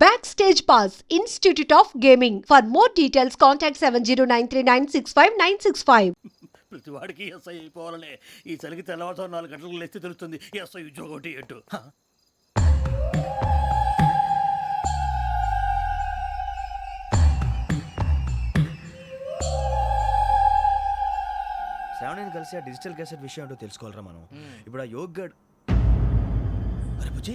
Backstage Pass, Institute of Gaming. For more details, contact 7093965965965. ప్రతి వాడికి SI అయిపోవాలనే ఈ చలికి తెల్లవారుతో నాలుగు గంటలకు లేస్తే తెలుస్తుంది ఎస్ఐ ఉద్యోగం ఒకటి ఎటు. శ్రావణిని కలిసి ఆ డిజిటల్ క్యాసెట్ విషయం ఏంటో తెలుసుకోవాలరా మనం ఇప్పుడు ఆ యోగ్ గడ్ అరే బుజ్జి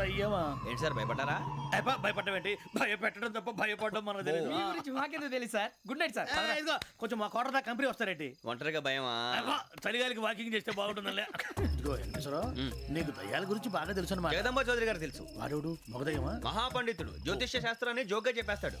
ఏంటి సార్ భయపడ్డారా? భయపడడం ఏంటి? భయపెట్టడం తప్ప భయపడడం మనకు తెలియదు మీ గురించి మాకెందుకు తెలుసు సార్? Good night sir. ఇదిగో కొంచెం మా కోట దాకా కంపెనీ వస్తారేంటి? ఒంటరిగా భయమా? అబ్బా, చలిగాలికి వాకింగ్ చేస్తే బాగుంటుందిలే. ఇదిగో వెంకటేశ్వరరావు నీకు దయ్యాల గురించి బాగా తెలుసు అనమాట జగదంబ చౌదరి గారు తెలుసు. వాడు మగదయ్యమా? మహాపండితుడు జ్యోతిష్య శాస్త్రాన్ని జోగ్గా చెప్పేస్తాడు.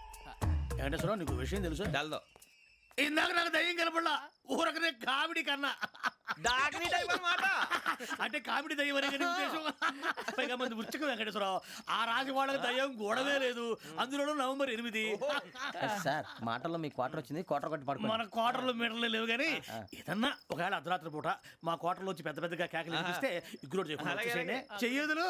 వెంకటేశ్వరరావు నీకు విషయం తెలుసు? డల్దో ఇందాక నాకు దయ్యం కనపడలా. ఊరకనే కామెడీ కన్నా. డాకిని టైప్ అన్నమాట. అంటే కామెడీ దయ్యం అనే కదా ఉద్దేశం. పైగా మంది ఉచ్చకం వెంకటేశ్వరరావు. ఆ రాజు వాళ్ళకి దయ్యం గోడవే లేదు. అందులోనూ నవంబర్ ఎనిమిది. సార్ మాటల్లో మీ క్వార్టర్ వచ్చింది క్వార్టర్ కొట్టి పడుకో మన కోటర్లో మీటర్లు లేవు కానీ ఏదన్నా ఒకవేళ అర్ధరాత్రి పూట మా కోటర్లో వచ్చి పెద్ద పెద్దగా కేకలు వినిపిస్తే ఇగ్గురు అలాగే. చెయ్యదులు.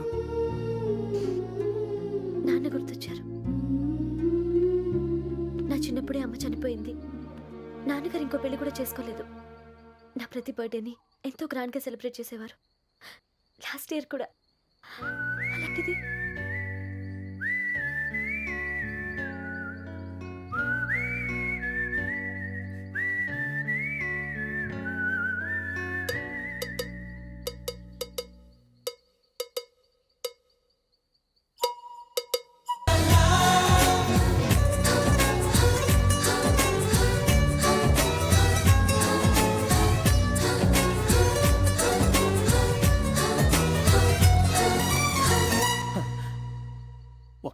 చిన్నప్పుడే అమ్మ చనిపోయింది. నాన్నగారు ఇంకో పెళ్ళి కూడా చేసుకోలేదు. నా ప్రతి బర్త్డేని ఎంతో గ్రాండ్గా సెలబ్రేట్ చేసేవారు. లాస్ట్ ఇయర్ కూడా. అలాంటిది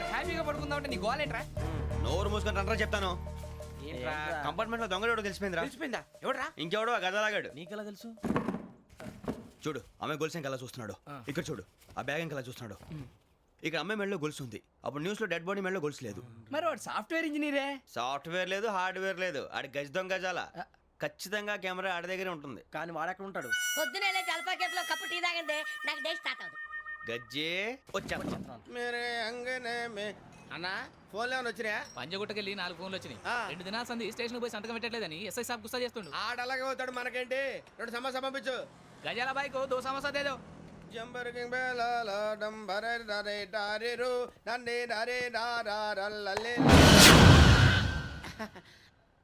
ఇచ్చారు హ్యాపీగా పడుకుందామంటే నీ గోల్ ఏంట్రా? నోరు మూసుకొని రండ్రా చెప్తాను. ఏంట్రా? కంపార్ట్మెంట్లో దొంగడు తెలిసిపోయిందిరా. తెలిసిపోయిందా? ఎవడ్రా? ఇంకెవడో ఆ గదలాగాడు నీకెలా తెలుసు? చూడు ఆమె గొలుసు ఇంకలా చూస్తున్నాడు. ఇక్కడ చూడు ఆ బ్యాగ్ ఇంకలా చూస్తున్నాడు. ఇక్కడ అమ్మాయి మెడలో గొలుసు ఉంది. అప్పుడు న్యూస్లో డెడ్ బాడీ మెడలో గొలుసు లేదు. మరి వాడు సాఫ్ట్వేర్ ఇంజనీరే? సాఫ్ట్వేర్ లేదు హార్డ్వేర్ లేదు. ఆడి గజ దొంగ గజాల. ఖచ్చితంగా కెమెరా ఆడి దగ్గరే ఉంటుంది. కానీ వాడెక్కడ ఉంటాడు? పొద్దునే లేచి అల్ఫా కేఫ్లో కప్పు టీ తాగండి నాకు డే స్టార్ట్ అవుతుంది గజ్జే. వచ్చా మేరే అంగనే మే. అన్నా? ఫోన్లో ఏమైనా వచ్చినాయా? పంజగుట్టకెళ్ళి నాలుగు ఫోన్లు వచ్చినాయి. రెండు దినాల సంది స్టేషన్ పోయి సంతకం పెట్టలేదని ఎస్ఐ సాబ్ గుస్తా చేస్తుండు. ఆడలాగే పోతాడు మనకేంటి? రెండు సమస్య పంపించు. గజాల బైక్ దో సమస్య దేదో జంబరకింగ్ బేలాల డంబరే డరే డారిరు నన్నే డరే డారల్లలే ఆ,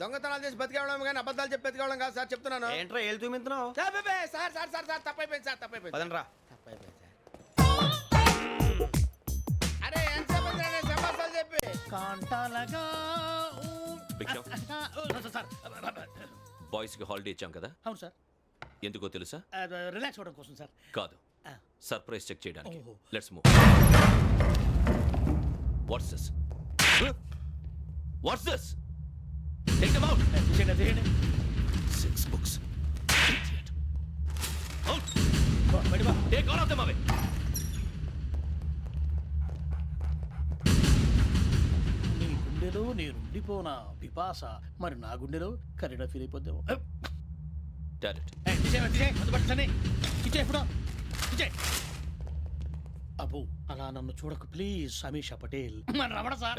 దొంగతనాలు చేసి బతికేవడం కానీ అబద్ధాలు చెప్పి బతికేవడం కాదు సార్ చెప్తున్నాను. ఏంట్రా ఏళ్ళు చూపించినావు sir, sir sir sir sir తప్పైపోయింది సార్ తప్పైపోయింది పదండ్రా. తప్పైపోయింది సార్. అరే నేను సమాసాలు చెప్పి? కాంటాలగా భిక్షం. సార్ బాయ్స్కి హాలిడే ఇచ్చాం కదా? అవును సార్. ఎందుకో తెలుసా? రిలాక్స్ అవ్వడం కోసం సార్. కాదు. సర్ప్రైజ్ చెక్ చేయడానికి. Let's move. What's this what's this take them out తీసేయండి. సిక్స్ బుక్స్ అవుట్ బా, బయట బా. Take all of them away నీ గుండెలో నేనుండిపోనా పిపాస మరి నా గుండెలో కరీడా ఫీల్ అయిపోద్దాము టాలెంట్ అబ్బో అలా నన్ను చూడకు ప్లీజ్ సమీషా పటేల్. మన రమణ ఏ సార్.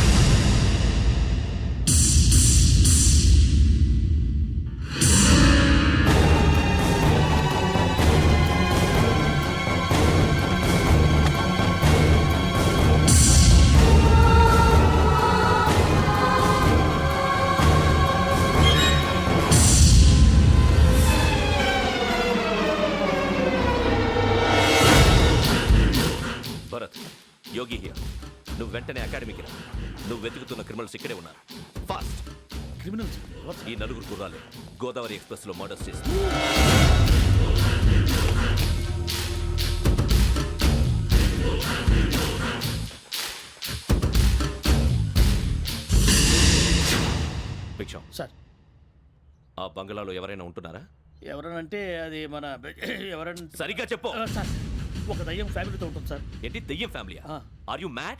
వెంటనే అకాడమీకి రా. నువ్వు వెతుకుతున్న క్రిమినల్స్ ఇక్కడే ఉన్నారు. Fast criminals? ఈ నలుగురు గుర్రాలు గోదావరి ఎక్స్ప్రెస్లో మర్డర్స్ చేసి భిక్షం. సార్. ఆ బంగ్లాలో ఎవరైనా ఉంటున్నారా? ఎవరనంటే అది మన ఎవరంటే సరిగ్గా చెప్పు. సార్. ఒక దయ్యం ఫ్యామిలీతో ఉంటుంది సార్. ఏంటి? దెయ్యం ఫ్యామిలీయా? ఆ. ఆర్ యు మ్యాడ్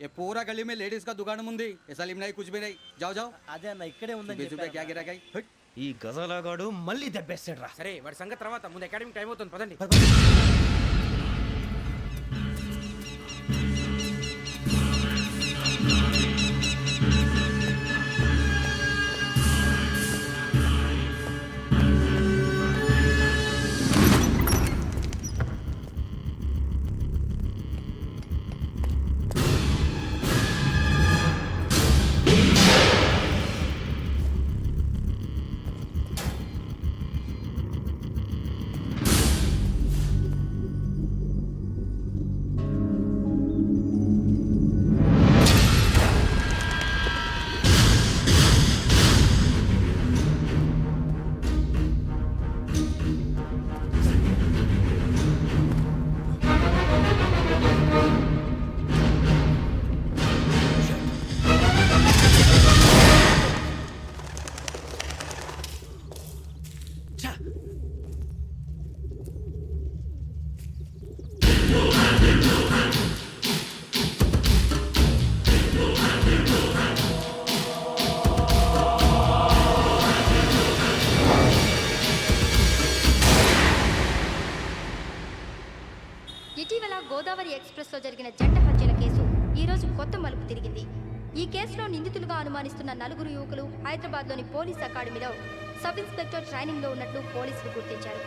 ये पूरा गली में लेडीज का दुकान ఉంది ये सलीम नहीं कुछ भी नहीं जाओ जाओ అదే అన్న ఇక్కడే बीस रुपए क्या गिरा गई ఈ గజాలగాడు మళ్ళీ దెబ్బేస్తాడు రా సరే వాడి సంగతి తర్వాత ముందు అకాడమిక్ టైం అవుతుంది పదండి హైదరాబాద్లోని పోలీస్ అకాడమీలో సబ్ ఇన్స్పెక్టర్ ట్రైనింగ్లో ఉన్నట్లు పోలీసులు గుర్తించారు.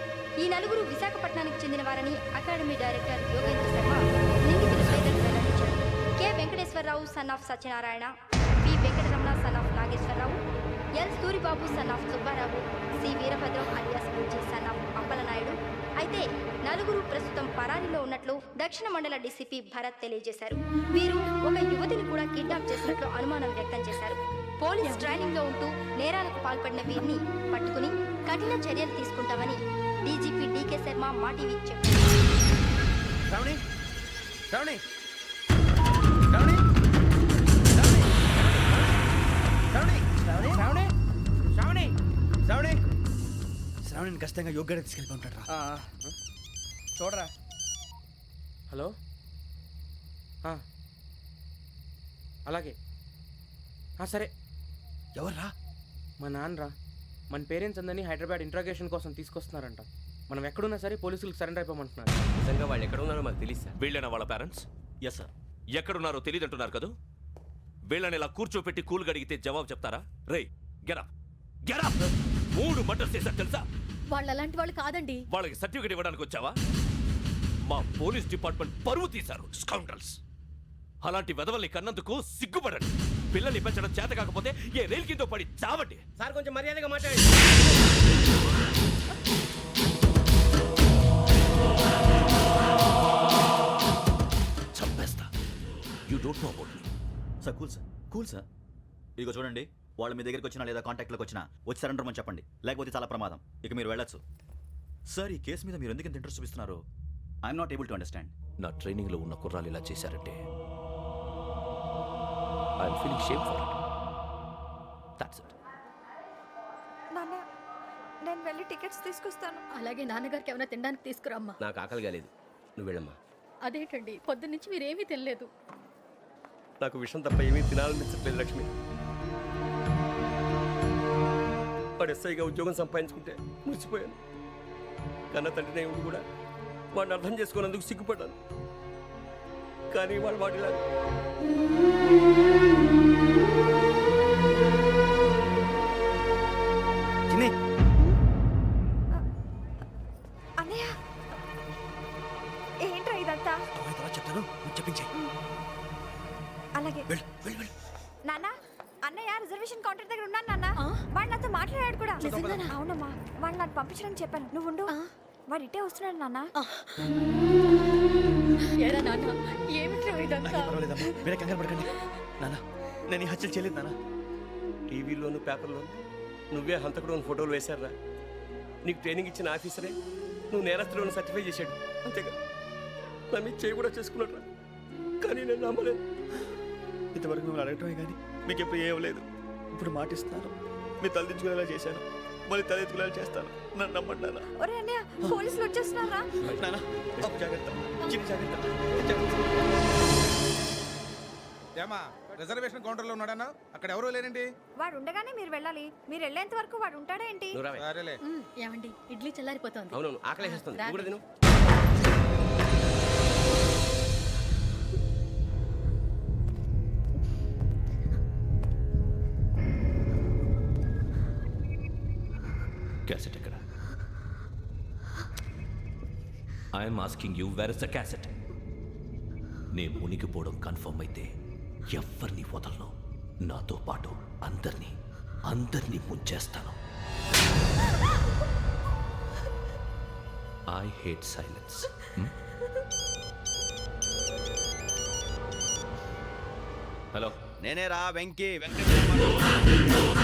ఈ నలుగురు విశాఖపట్నానికి చెందిన వారని అకాడమీ డైరెక్టర్ యోగేంద్ర శర్మ నిందితుల పేర్లను వెల్లడించారు. K. Venkateswararao son of Satyanarayana P. Venkataramana son of Nageswararao L. Suribabu son of Subbarao C. Veerabhadram alias Bujji son of Appalanaidu. అయితే నలుగురు ప్రస్తుతం పరారీలో ఉన్నట్లు దక్షిణ మండల డీసీపీ భరత్ తెలియజేశారు. వీరు ఒక యువతిని కూడా కిడ్నాప్ చేసినట్లు అనుమానం వ్యక్తం చేశారు. పోలీస్ ట్రైనింగ్లో ఉంటూ నేరాలకు పాల్పడిన వీరిని పట్టుకుని కఠిన చర్యలు తీసుకుంటామని డీజీపీ డీకే శర్మ మా టీవీకి చెప్పారు. శ్రావణిని ఖచ్చితంగా యోగ్యత తీసుకెళ్ళి ఉంటాడు చూడరా. హలో? అలాగే. సరే. ఎవర్రా? మా నాన్నరా. మన పేరెంట్స్ అందరినీ హైదరాబాద్ ఇంట్రాగేషన్ కోసం తీసుకొస్తున్నారంట. మనం ఎక్కడున్నా సరే పోలీసులకు సరెండర్ అయిపోమంటున్నారు. నిజంగా వాళ్ళు ఎక్కడ ఉన్నారో మాకు తెలియదు సార్ వీళ్ళేనా వాళ్ళ పేరెంట్స్ ఎస్ సార్ ఎక్కడున్నారో తెలియదంటున్నారు కదా? వీళ్ళని ఇలా కూర్చోపెట్టి కూల్ అడిగితే జవాబు చెప్తారా? రేయ్ గెరా గెరా మూడు మర్డర్స్ చేశారు తెలుసా? వాళ్ళు అలాంటి వాళ్ళు కాదండి. వాళ్ళకి సర్టిఫికేట్ ఇవ్వడానికి వచ్చావా? మా పోలీస్ డిపార్ట్మెంట్ పరువు తీశారు స్కౌండ్రల్స్ అలాంటి వెధవల్ని కన్నందుకు సిగ్గుపడండి. పిల్లల్ని పెంచడం చేత కాకపోతే ఏ రైలు కింద పడి చావండి. సార్ కొంచెం మర్యాదగా మాట్లాడండి. చంపేస్తా. You don't know about me sir cool sir. Cool sir? ఇదిగో చూడండి వాళ్ళు మీ దగ్గరికి వచ్చినా లేదా కాంటాక్ట్లోకి వచ్చినా వచ్చి సరెండర్ అని చెప్పండి. లేకపోతే చాలా ప్రమాదం. ఇక మీరు వెళ్ళొచ్చు. సార్ ఈ కేసు మీద మీరు ఎందుకు ఇంత ఇంట్రెస్ట్ చూపిస్తున్నారు? I'm not able to understand నా ట్రైనింగ్లో ఉన్న కుర్రాలు ఇలా చేశారంటే I'm feeling shame for it that's it నాన్న నేను వెళ్ళి టికెట్స్ తీసుకొస్తాను. అలాగే నాన్నగారికి ఏమైనా తినడానికి తీసుకురమ్మా. నాకు ఆకలి కాలేదు నువ్వు వెళ్ళమ్మా. అదేంటండి? పొద్దున్నుంచి మీరేమీ తినలేదు. నాకు విషయం తప్ప ఏమీ తినాలనిపించట్లేదు లక్ష్మి. వాడు ఎస్ఐగా ఉద్యోగం సంపాదించుకుంటే మురిసిపోయాను. కన్న తండ్రినే కూడా వాడిని అర్థం చేసుకున్నందుకు సిగ్గుపడ్డాను. కానీ వాడు చిన్ని. అన్నయ్య. ఏంట్రా ఇదంతా? తర్వాత చెప్తాను. నువ్వు చెప్పించే. అలాగే. వెళ్ళు వెళ్ళు వెళ్ళు. నాన్న అన్నయ్య రిజర్వేషన్ కౌంటర్ దగ్గర ఉన్నాను నాన్న. వాడు నాతో మాట్లాడాడు కూడా. అవునమ్మా వాడు నాకు చెప్పాను. నువ్వు ఉండు. వాడు ఇటే వస్తున్నాడు నాన్న. ఏరా నాన్న? ఏమిట్రా ఇదంతా? పర్వాలేదమ్మా. మీరే కంగారు పడకండి. నాన్న నేను ఈ హత్యలు చేయలేదు నాన్న. టీవీలోను పేపర్లోను నువ్వే హంతకుడు ఫోటోలు వేశారా నీకు ట్రైనింగ్ ఇచ్చిన ఆఫీసరే నువ్వు నేరస్తులను సర్టిఫై చేశాడు. అంతేగా. నా మీద చేయి కూడా చేసుకున్నాడు కానీ నేను నమ్మలేదు. ఇంతవరకు మిమ్మల్ని అడగటమే కానీ మీకు ఎప్పుడు ఏమలేదు ఇప్పుడు మాటిస్తున్నారు. మీరు తలదించుకునేలా చేశాను మళ్ళీ తలెత్తుకునేలా చేస్తాను. నన్ను నమ్మండి నాన్న. ఒరే అన్నయ్య పోలీసులు వచ్చేస్తున్నారా? నాన్న అప్పు జాగ్రత్త. చిన్న జాగ్రత్త. ఏమా రిజర్వేషన్ కౌంటర్లో ఉన్నాడన్నా? అక్కడ ఎవరూ లేరండి వాడు ఉండగానే మీరు వెళ్ళాలి. మీరు వెళ్ళేంత వరకు వాడు ఉంటాడా ఏంటి? సరేలే. ఏమండి ఇడ్లీ చల్లారిపోతోంది. అవునవును ఆకలి వేస్తుంది నువ్వు కూడా తిను. I'm asking you where is the cassette నే మునిగిపోవడం కన్ఫర్మ్ అయితే ఎవరిని వదలను. నాతో పాటు అందరినీ అందరినీ ముంచేస్తాను. ఐ హేట్ సైలెన్స్ హలో నేనే రా వెంకీ వెంకటేశ్వర.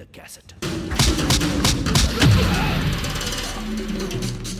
గివ్ మీ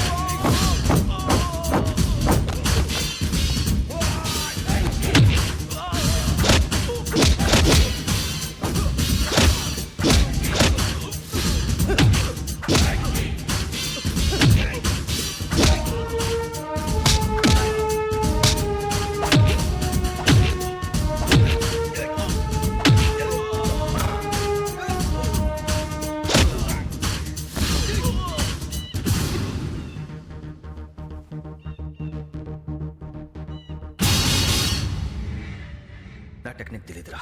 ఆ టెక్నిక్ తెలియదురా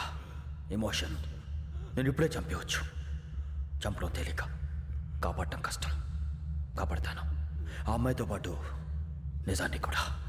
ఎమోషన్ నేను ఇప్పుడే చంపేయచ్చు. చంపడం తేలిక. కాపాడటం కష్టం. కాపాడతాను. ఆ అమ్మాయితో పాటు నిజాన్ని కూడా.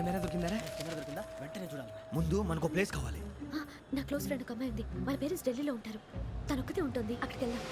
కెమెరా దొరికిందా కెమెరా దొరికిందా? వెంటనే చూడాలి. ముందు మనకు ప్లేస్ కావాలి. నా క్లోజ్ ఫ్రెండ్ ఒక అమ్మాయి ఉంది. వాళ్ళ పేరెంట్స్ ఢిల్లీలో ఉంటారు. తనొక్కతే ఉంటుంది. అక్కడికి వెళ్దాం.